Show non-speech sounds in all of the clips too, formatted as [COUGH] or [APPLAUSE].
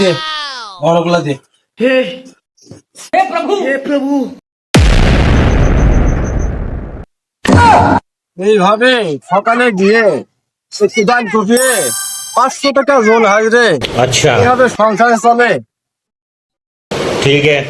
দে বড়গুলা দে हे हे प्रभु हे प्रभु এইভাবে সকালে গিয়ে একটু দান টুকিয়ে পাঁচশো টাকা জোন হাজরে अच्छा এইভাবে সংসারে চলে ठीक है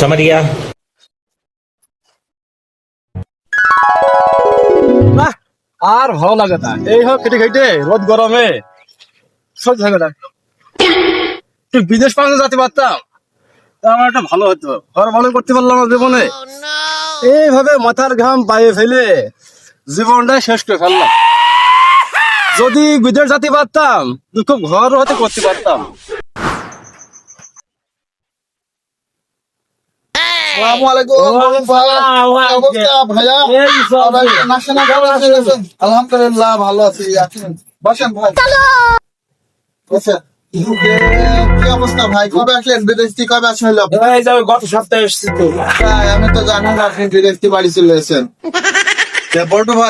समझ गया না আর ভালো লাগে না এই হোক খেটে খেটে রোদ গরমে সহ্য হবে না একটু বিদেশ যেতে পারতাম আমার একটা ভালো হতো। ঘর ভালো করতে পারলাম না জীবনে। এইভাবে মাথার ঘাম পায়ে ফেলে জীবনটা শেষ করে ফেললাম। যদি বিদেশ যেতে পারতাম খুব ঘর হতে করতে পারতাম। আলহামদুলিল্লাহ ভালো আছি। আছেন বসেন ভাই।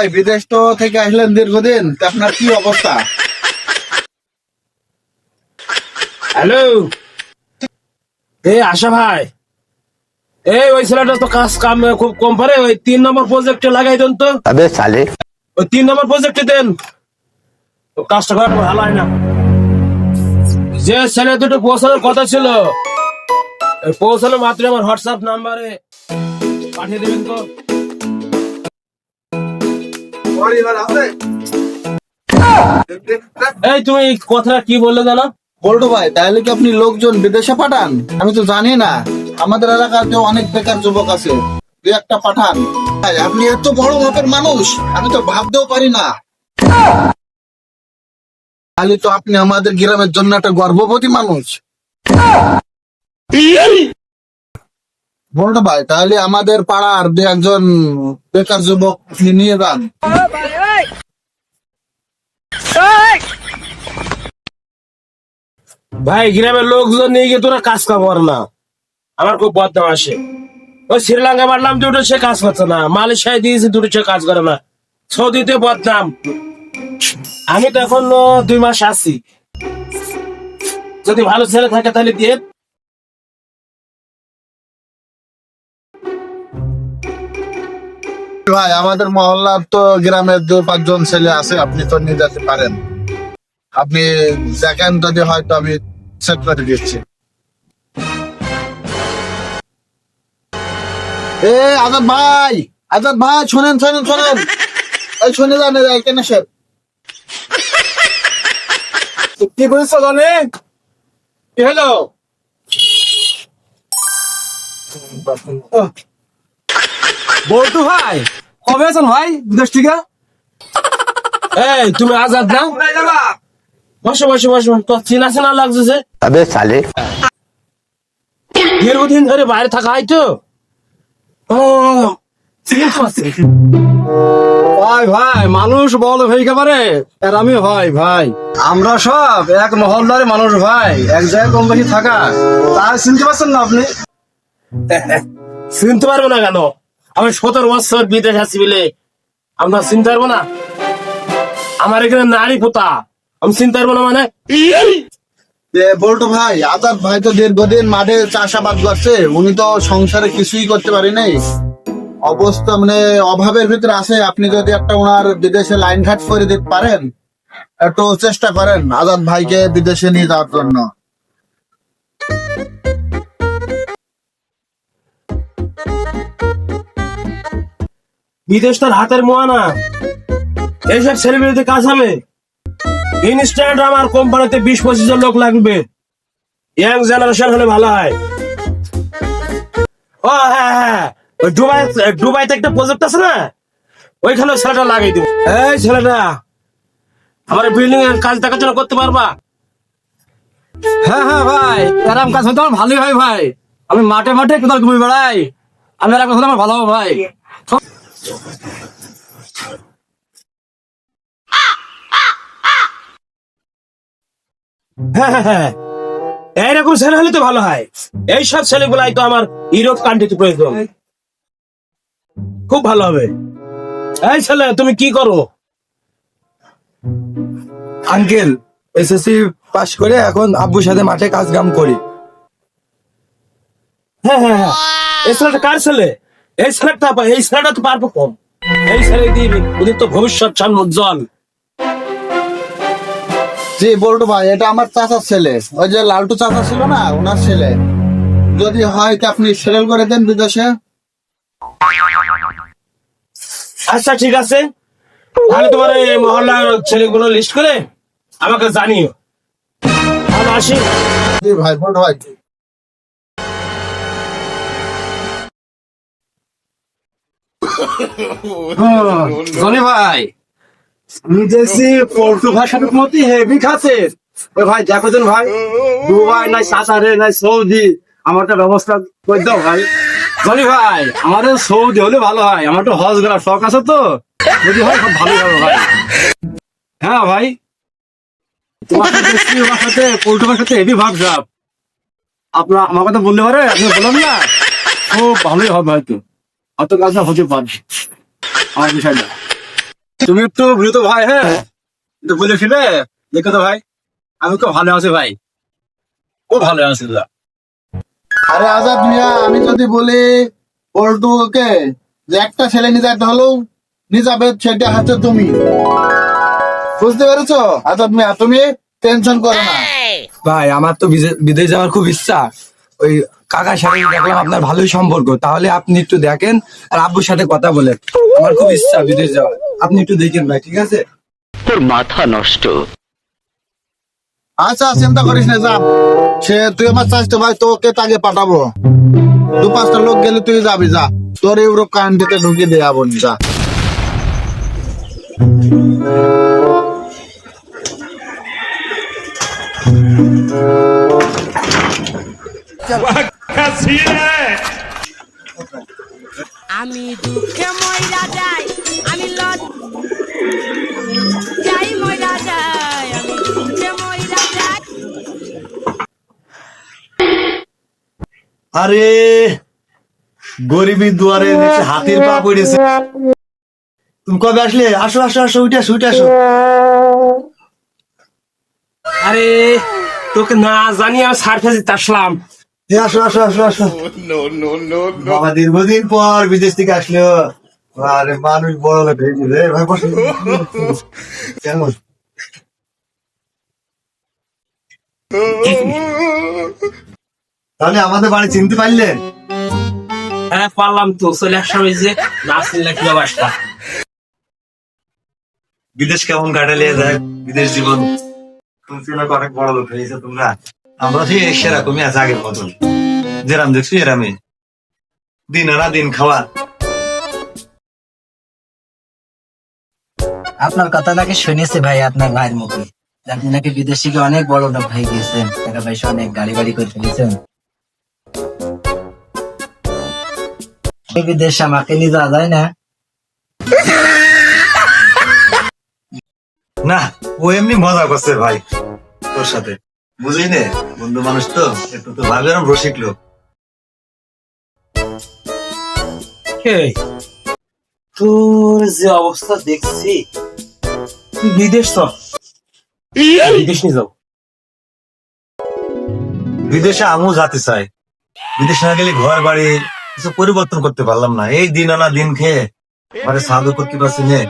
এই দীর্ঘদিন আপনার কি অবস্থা? হ্যালো? এ আশা ভাই। এই ওই ছেলেটা তো কাজ কাম খুব কম পারে। ওই তিন নম্বর প্রজেক্টে লাগাই দেন তো। ওই তিন নম্বর প্রজেক্টে দেন। কাজটা করার ভালো হয় না। যে ছেলে দুটো পৌঁছানোর কথা ছিল পৌঁছানো মাত্র আমার হোয়াটসঅ্যাপ নাম্বারে পাঠিয়ে দেবেন তো। এই তুমি এই কথাটা কি বললে জানো? বল্টু ভাই তাহলে কি আপনি লোকজন বিদেশে পাঠান? আমি তো জানি না। আমাদের এলাকাতে অনেক বেকার যুবক আছে। দুই একটা পাঠান। ভাই, আপনি এত বড় মাপের মানুষ আমি তো ভাবতেও পারি না। তাহলে তো আপনি আমাদের গ্রামের জন্য একটা গর্ভবতী মানুষ। বলতো ভাই, তাহলে আমাদের পাড়ার দু একজন বেকার যুবক নিয়ে যান। ভাই, গ্রামের লোকজন নিয়ে গিয়ে তোরা কাজ কর না। আমার খুব বদনাম আসে ওই শ্রীলঙ্কা মারলাম দুটো সে কাজ করছে না। মালয়েশিয়ায় দিয়েছি, দুটো সে কাজ করে না। সৌদিতে বদনাম। আমি তো এখন দুই মাস আছি। যদি ভালো ছেলে থাকে তাহলে দিয়ে ভাই, আমাদের মহল্লার তো গ্রামের দু পাঁচজন ছেলে আছে, আপনি তো নিয়ে যেতে পারেন। আপনি দেখেন যদি হয়তো আমি সেট করে দিচ্ছি। এ, আজাদ ভাই আজাদ ভাই, শোনেন শোনেন শোনেন। এই, শুনে যান এখানে স্যার কি বলছো জানে? কি হলো? ভাই কবে আছেন ভাই বিদেশ থেকে? এই তুমি আজাদ না? বসো বসো বসো। চিনা চেনা লাগছে যে। আবে সালে। দীর্ঘদিন ধরে বাইরে থাকা হয় তো। ও ঠিক আছে ভাই ভাই মানুষ বল হয়ে পারে আর আমি ভাই ভাই আমরা সব এক মহল্লার মানুষ ভাই এক জায়গায় কম বেশি থাকা। তাই চিনতে পারছেন না আপনি? [LAUGHS] চিনতে পারব না কেন? আমি সতেরো বছর বিদেশ আছি বলে। আমরা চিনতে পারব না? আমার এখানে নারী পোতা। আমি চিনতে পারব না মানে? এ, বল্টু ভাই আজাদ ভাই তো দীর্ঘদিন মাঠে চাষাবাদ করছে। উনি তো সংসারে কিছুই করতে পারি নাই অবস্থা মানে অভাবের ভিতরে আছে। আপনি যদি একটা ওনার বিদেশে লাইন ঘাট করে দিতে পারেন, একটু চেষ্টা করেন আজাদ ভাইকে বিদেশে নিয়ে যাওয়ার জন্য। বিদেশ তার হাতের মোয়া না। এইসব ছেলেমেয়েদের কাজ হবে। ইনস্ট্যান্ট আমার কোম্পানিতে বিশ, পঁচিশ জন লোক লাগবে। ইয়াং জেনারেশন হলে ভালো হয়। ও হ্যাঁ হ্যাঁ। ওই দুবাই দুবাইতে একটা প্রজেক্ট আছে না? ওইখানে ছেলেটা লাগাই দিব। এই ছেলেটা আমার বিল্ডিং এর কাজ দেখার জন্য করতে পারবা? হ্যাঁ হ্যাঁ ভাই। এরকম কাজ হতে আমার ভালোই হয় ভাই। আমি মাঠে মাঠে কোথাও ঘুরে বেড়াই। আমি এরকম আমার ভালো হবে ভাই। হ্যাঁ হ্যাঁ হ্যাঁ। এইরকম ছেলে হলে তো ভালো হয়। এইসব ছেলেগুলাই তো আমার ইউরোপ কান্ট্রিতে প্রয়োজন। খুব ভালো হবে। এই ছেলে তুমি কি করো? আঙ্কেল এসএসসি পাশ করে এখন আব্বুর সাথে মাঠে কাজ কাম করি। হ্যাঁ হ্যাঁ হ্যাঁ। এই ছেলেটা কার ছেলে? এই ছেলেটা এই ছেলেটা তো পারব কম। এই ছেলে ওদের তো ভবিষ্যৎ চান উজ্জ্বল জি বল্টু ভাই এটা আমার চাচার ছেলে। ওই যে লালটু চাচা ছিল না ওনার ছেলে। যদি হয় তো আপনি সেরেল করে দেন বিদেশে। আচ্ছা ঠিক আছে। তাহলে তোমার এই মহল্লার ছেলেগুলো লিস্ট করে আমাকে জানিও। আমি আসি। ভাই বল্টু ভাই। জনি ভাই। আমি দেখছি পল্টু ভাষার মতি হেভি খাচ্ছে। ওই ভাই দেখো দিন ভাই দুবাই নাই সাঁতারে নাই সৌদি। আমার একটা ব্যবস্থা করে দাও ভাই। জনি ভাই, আমাদের সৌদি হলে ভালো হয়। আমার তো হজ করার শখ আছে তো। যদি হয়, খুব ভালোই হবে ভাই। হ্যাঁ ভাই। তোমার সাথে সাথে হেভি ভাব সাপ আপনার, আমার কথা বলতে পারে আপনি বললাম না। খুব ভালোই হবে হয়তো। অত কাজটা হতে পারবে আমার বিষয়টা তুমি একটু বুঝো তো ভাই হ্যাঁ? বলেছিলে দেখো তো ভাই, আমি খুব ভালো আছি ভাই। খুব ভালো আছি দাদা। আরে আজাদ মিয়া আমি যদি বলি পল্টুকে যে একটা ছেলে নিয়ে যাইতে হলেও নিয়ে যাবে সেটা হাতে তুমি। বুঝতে পেরেছ? আজাদ মিয়া তুমি টেনশন করো না। ভাই আমার তো বিদেশ যাওয়ার খুব ইচ্ছা। ওই কাকার সাথে দেখলাম আপনার ভালোই সম্পর্ক। তাহলে আপনি একটু দেখেন আর আব্বুর সাথে কথা বলেন। আমার খুব ইচ্ছা বিদেশ যাওয়ার। আপনি একটু দেখেন ভাই ঠিক আছে? তোর মাথা নষ্ট। আচ্ছা চিন্তা করিস না যা। সে তুই আমার চাইতে ভাই তোকে তাকে পাঠাবো দু পাঁচটা লোক গেলে তুই যাবি যা তোর ইউরোপ কান্ট্রিতে ঢুকিয়ে দিয়ে যাব যা আমি দুঃখে আরে গরিবী দুয়ারে নিচে হাতির পা পড়েছে। তুমি কবে আসলে? আসো আসো আসো উঠে আসো উঠে আসো। আরে তোকে না জানি আমি সার্ফেসে আসলাম। এ আসো আসো আসো আসো। বাবা দীর্ঘদিন পর বিদেশ থেকে আসলো। আরে মানুষ বড় লোক হয়েছে রে ভাই বসো। কেমন? তাহলে আমাদের বাড়ি চিনতে পারলেন? হ্যাঁ পারলাম তো। চলে আসলাম এই যে না চিনলে কি অবস্থা বিদেশ কেমন কাটালে দেখ বিদেশ জীবন। তুমি ছিল অনেক বড় লোক হয়েছে তোমরা। আমরা সেই সেরকমই আছে আগের মতন। যেরাম দেখছি এরামে দিন আনা দিন খাওয়া। আপনার কথা নাকি শুনেছি ভাই আপনার ভাইয়ের মুখে? আপনি নাকি বিদেশে গিয়ে অনেক বড় লোক ভাই গিয়েছেন। টাকা পয়সা অনেক গাড়ি বাড়ি করে ফেলেছেন বিদেশে আমাকে নিয়ে যাওয়া যায় না। না ও এমনি মজা করছে ভাই তোর সাথে। বুঝলি নে বন্ধু মানুষ তো একটু তো ভাবে এরম রসিক লোক। এই, তোর যে অবস্থা দেখছি তুই বিদেশ তো বিদেশ নিয়ে যাও। বিদেশে আমিও যেতে চাই। বিদেশে না গেলে ঘর বাড়ি কিছু পরিবর্তন করতে পারলাম না। এই দিন আনা দিন খেয়ে ঘরে সাহায্য করতে পারছি নে।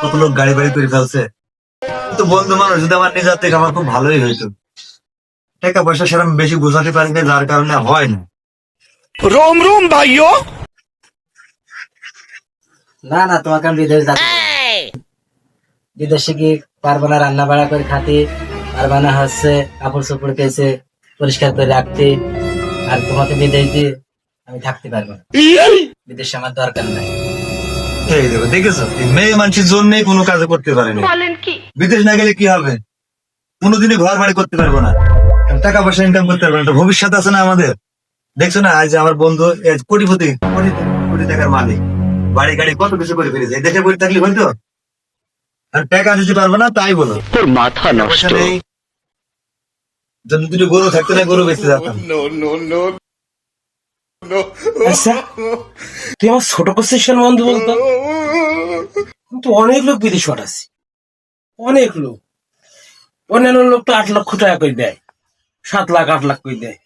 কত লোক গাড়ি বাড়ি করে ফেলছে। তো বন্ধু মানুষ যদি আমার নিজের থেকে আমার খুব ভালোই হইতো। টাকা পয়সা সেরকম বেশি বোঝাতে পারি না যার কারণে হয় না। না না তোমাকে আমি বিদেশ যাতে বিদেশে গিয়ে পারব না রান্না বাড়া করে খাতে? পারব না হচ্ছে কাপড় চোপড় কেছে পরিষ্কার করে রাখতে। আর তোমাকে বিদেশ দিয়ে আমি থাকতে পারব না। বিদেশে আমার দরকার নাই। এই দেখো দেখেছ? মেয়ে মানুষের জন্যই কোনো কাজ করতে পারেনি। বিদেশ না গেলে কি হবে? কোনোদিনই ঘর বাড়ি করতে পারব না। টাকা পয়সা ইনকাম করতে পারব না। ভবিষ্যৎ আছে না আমাদের? দেখছ না আজ আমার বন্ধু কোটিপতি কোটি কোটি টাকার মালিক। বাড়ি গাড়ি কত কিছু করে ফেলেছে। দেশে বসে থাকলে হয়তো আর টাকা দিতে পারব না তাই বলো। তোর মাথা নষ্ট। যদি দুটো গরু থাকতো না গরু বেঁচে যেতাম আচ্ছা তুই আমার ছোট বন্ধু বলতো? কিন্তু অনেক লোক বিদেশ পাঠাচ্ছি। অনেক লোক। অন্যান্য লোক তো আট লক্ষ টাকা করে দেয়। সাত লাখ আট লাখ করে দেয়।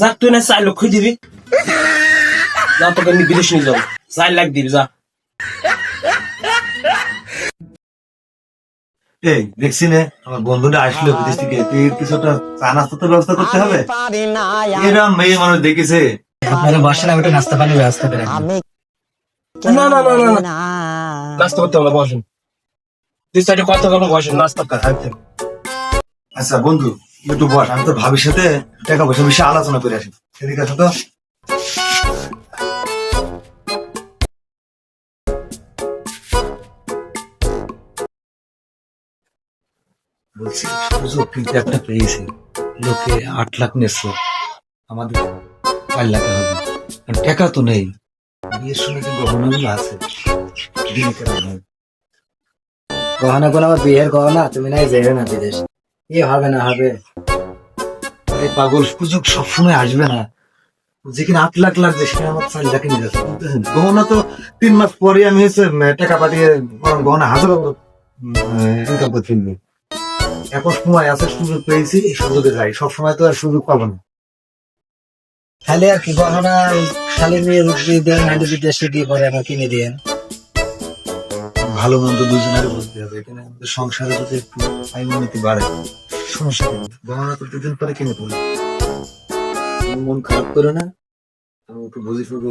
যাক তুই না চার লক্ষ দিবি? যা তোকে আমি বিদেশ নিয়ে যাব। চার লাখ দিবি যা। এই দেখছি নে আমার বন্ধুটা আসলো বিদেশ থেকে। তুই কিছু একটা চা নাস্তা তো ব্যবস্থা করতে হবে? মেয়ে মানুষ দেখেছে। আপনারা বসেন আমি একটু নাস্তা পানির ব্যবস্থা করে। না না না না নাস্তা করতে হবে না, বসেন। তুই সাইডে কথা কোনো বসেন নাস্তা কর আচ্ছা বন্ধু একটু বস আমি তো ভাবির সাথে টাকা পয়সা বিষয়ে আলোচনা করে আসি। তো। বলছি সুযোগ কিন্তু একটা পেয়েছি। লোকে আট লাখ নিচ্ছে আমাদের লাখে হবে টাকা তো নেই। বিয়ের সময় গহনাগুলো আছে, দিনে আমার বিয়ের গহনা, তুমি নাই যেও না বিদেশ। কি হবে না হবে। আরে পাগল, সুযোগ সবসময় আসবে না। যেখানে আট লাখ লাগছে সেখানে আমার চার লাখে নিয়ে যাচ্ছে। গহনা তো তিন মাস পরে আমি টাকা পাঠিয়ে গহনা হাজার ইনকাম এখন সময় আছে, সুযোগ পেয়েছি, এই সুযোগে যাই। সবসময় তো আর সুযোগ পাবো না। খালি আর কি গহনা খালি নিয়ে রুটি দেন নাহলে বিদেশে গিয়ে পরে আমার কিনে দিয়েন ভালো মন্দ দুজনের বুঝতে হবে এখানে আমাদের সংসারে যদি একটু নীতি বাড়ে সমস্যা গহনা তো দুদিন পরে কিনে তুলি মন খারাপ করে না আমি একটু বুঝে শুধু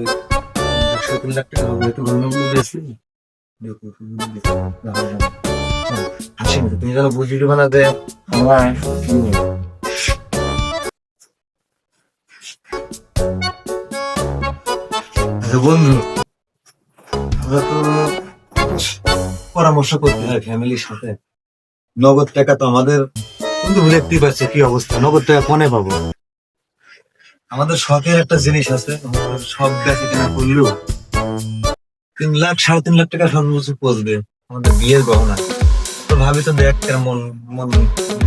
একশো তিন লাখ টাকা হবে একটু গহনাগুলো বেশি হাসি তুমি যেন আমার বন্ধু পরামর্শ করতে হয় ফ্যামিলির সাথে। নগদ টাকা তো আমাদের। কিন্তু দেখতেই পাচ্ছে কি অবস্থা। নগদ টাকা কোনে পাবো? আমাদের শখের একটা জিনিস আছে সব ব্যাচে কেনা করলেও তিন লাখ, সাড়ে তিন লাখ টাকা সর্বোচ্চ পড়বে আমাদের বিয়ের গহনা। তো ভাবি তো দেখ কেন মন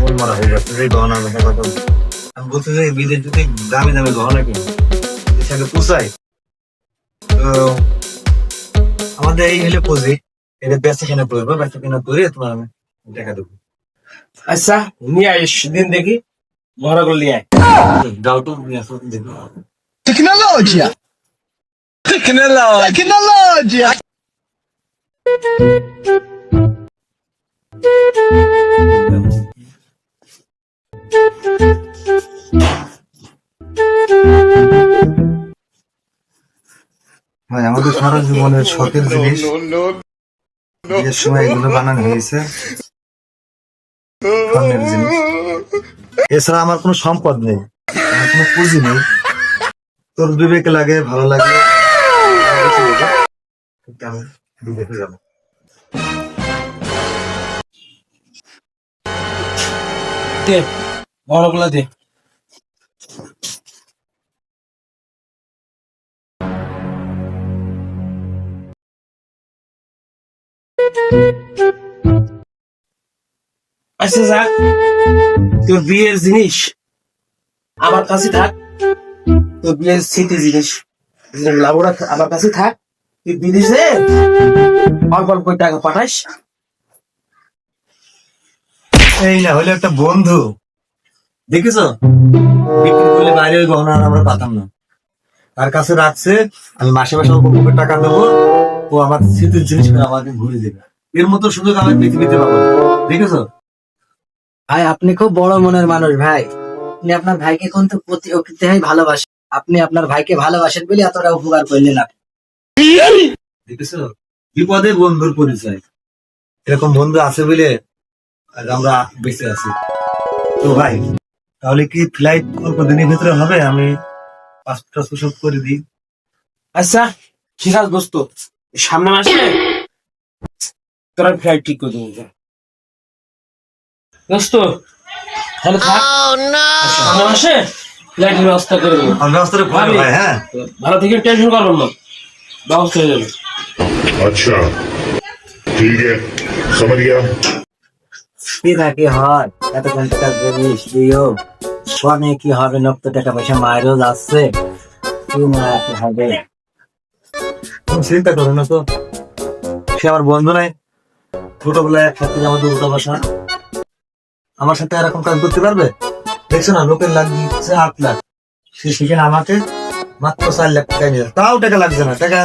মন মারা হয়ে যাচ্ছে যে গহনা দেখা কথা আমি বলতে চাই, বিদেশ যদি দামি দামি গহনা কিনি সেটাকে পোষায় আমাদের এই হলে পুঁজি। এটা বেচা কেনা করব বেচা কেনা করে তোমার আমি টাকা দেবো। আচ্ছা নিয়ে আইস দিন দেখি ঘরে করে নিয়ে আয়। ডাউট নিয়ে আসো দেখব Tecnologia! Tecnologia! ভাই আমাদের সারা জীবনের শখের জিনিস বিয়ের সময় এগুলো বানানো হয়েছে। স্বর্ণের জিনিস। এছাড়া আমার কোনো সম্পদ নেই আমার কোনো পুঁজি নেই। তোর বিবেকে লাগে ভালো লাগে আমি যাব। দে বড়গুলো দে। আচ্ছা তোর বিয়ের জিনিস আমার কাছে থাক, তোর বিয়ের স্মৃতি জিনিস। আমার কাছে থাক, তুই অল্প অল্প টাকা পাঠাইস এই না, হলে একটা বন্ধু। দেখেছ? বিক্রি করলে গহনা আমরা পাতাম না। তার কাছে রাখছে, আমি মাসে মাসে অল্প টাকা দেবো ও আমার স্মৃতির জিনিস আমাকে ঘুরে দেবে। এর মতো সুযোগ আমি পৃথিবীতে পাবো। দেখেছ? ভাই আপনি খুব বড় মনের মানুষ ভাই। আপনি আপনার ভাইকে কিন্তু প্রতি অতিথি ভালোবাসেন। আপনি আপনার ভাইকে ভালোবাসেন বলে এতটা উপকার করলেন আপনি। দেখেছ? বিপদে বন্ধুর পরিচয়। এরকম বন্ধু আছে বলে আজ আমরা বেঁচে আছি। তো ভাই তাহলে কি ফ্লাইট অল্প দিনের ভিতরে হবে? আমি পাসপোর্ট সব করে দিই। আচ্ছা ঠিক আছে দোস্ত সামনে মাসে তোরা ফ্লাইট ঠিক করে দেবো দোস্ত তাহলে oh, সামনে মাসে ফ্লাইটের ব্যবস্থা করে দেবো। ব্যবস্থা করে হ্যাঁ ভালো থেকে টেনশন করবেন না ব্যবস্থা হয়ে যাবে। আচ্ছা ঠিক আছে। কি হবে? নক্ত টাকা পয়সা মায়েরও যাচ্ছে। মারাতে হবে? চিন্তা না তো। সে আমার বন্ধু নাই। ছোটবেলায় একসাথে বাসা আমার সাথে এরকম কাজ করতে পারবে? দেখছ না, লোকের আট লাখ সে সেখানে আমাকে মাত্র চার লাখ টাকা নিয়ে তাও টাকা লাগছে না। টাকা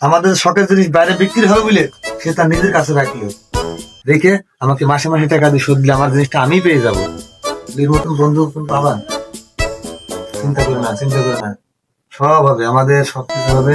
আমাদের শখের জিনিস বাইরে বিক্রি হবে বলে সে তার নিজের কাছে রাখল। রেখে আমাকে মাসে মাসে টাকা দিয়ে শোধ দিলে আমার জিনিসটা আমি পেয়ে যাব। মতন বন্ধু তুমি পাবা? চিন্তা করে না, চিন্তা করে না। সব হবে। আমাদের সবকিছু হবে।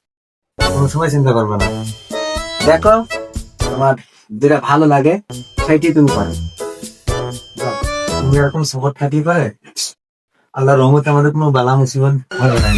কোনো সময় চিন্তা করবে না। দেখো তোমার যেটা ভালো লাগে, সেইটাই তুমি করো তুমি এরকম সফর থাকি পারে আল্লাহ রহমতে আমাদের কোনো বালা মুসিবত হবে না